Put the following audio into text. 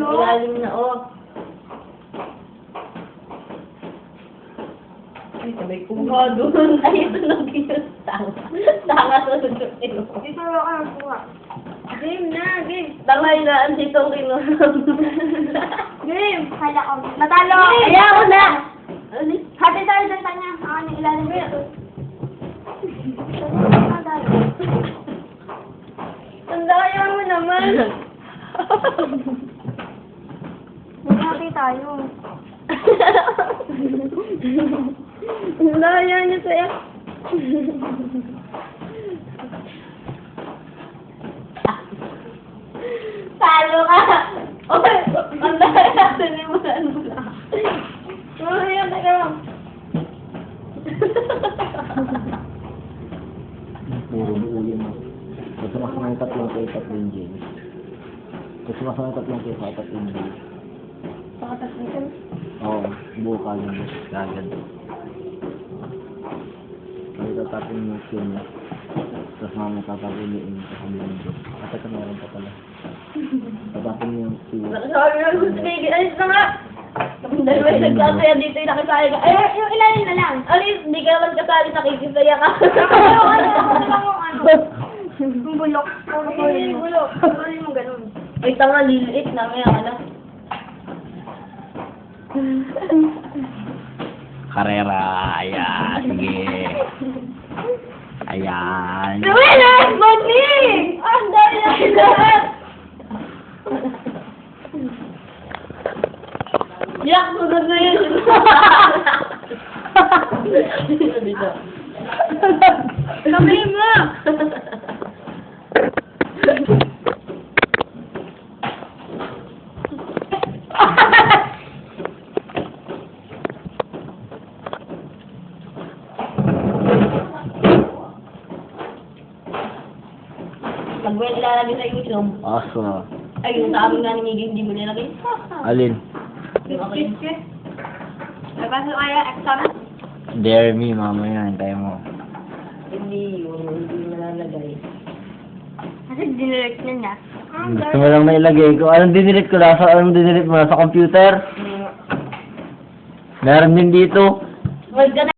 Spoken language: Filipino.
no? Ilalim na, oh. Ay, sabay ko nga doon. Ay, ito na yun. Tanga. Sa sunod ino. Dito lang ka nagkuha. Game na, game. Tanga yun na, andito ang kinuha. Game! Kala ko. Natalo! Kaya ako na. Alis. Happy tayo sa kanya. Ako na ilalim ko ito. Natalo. Tandaan mo naman. Tayo. Tandaan niya sa'yo. Talo ka! Okay, ang dahil natin ni Mulan Mula. Oh, yan, teka lang. Puro uli mo. Kasi mas mga tatlong kay tatlong James. Kasi mas mga tatlong kay tatlong James. Pakatapitan. Oo, buo ka lang yun. Kagad. Kaya tatapin mo yun. Tapos mamaya tatapin yung yung kasabihin ko. At ito meron pa pala. Tatapin mo yung. Sabi na gusto kayo, alis na nga! Dalawa yung nagkasaya dito yung nakisaya ka. Ay, Yung ilalim na lang. alis, hindi ka naman kasali, nakikisaya ka. Yung ano, ano lang yung ano. Yung bulok. Yung bulok. Yung mo ganun. Ay, tanga, liliit na, may ano. Karera, ayan, sige. Ayan. Lumilas, Bonnie! Ang dami na lahat! Yak, sunod na yun. Kamay mo! Pag may ilalagay sa YouTube, Aso. ay yung sa amin nga nangiging hindi mo nilagay. Alin? Okay. Nabasa kaya exam? Dare me, mamaya. Hintay mo. Hindi yun, hindi nalalagay. Kasi dinirect na niya. Gusto mo lang nailagay ko. Anong dinilit ko? Nasa, anong dinilit mo? Nasa computer? Meron din dito. Huwag ka na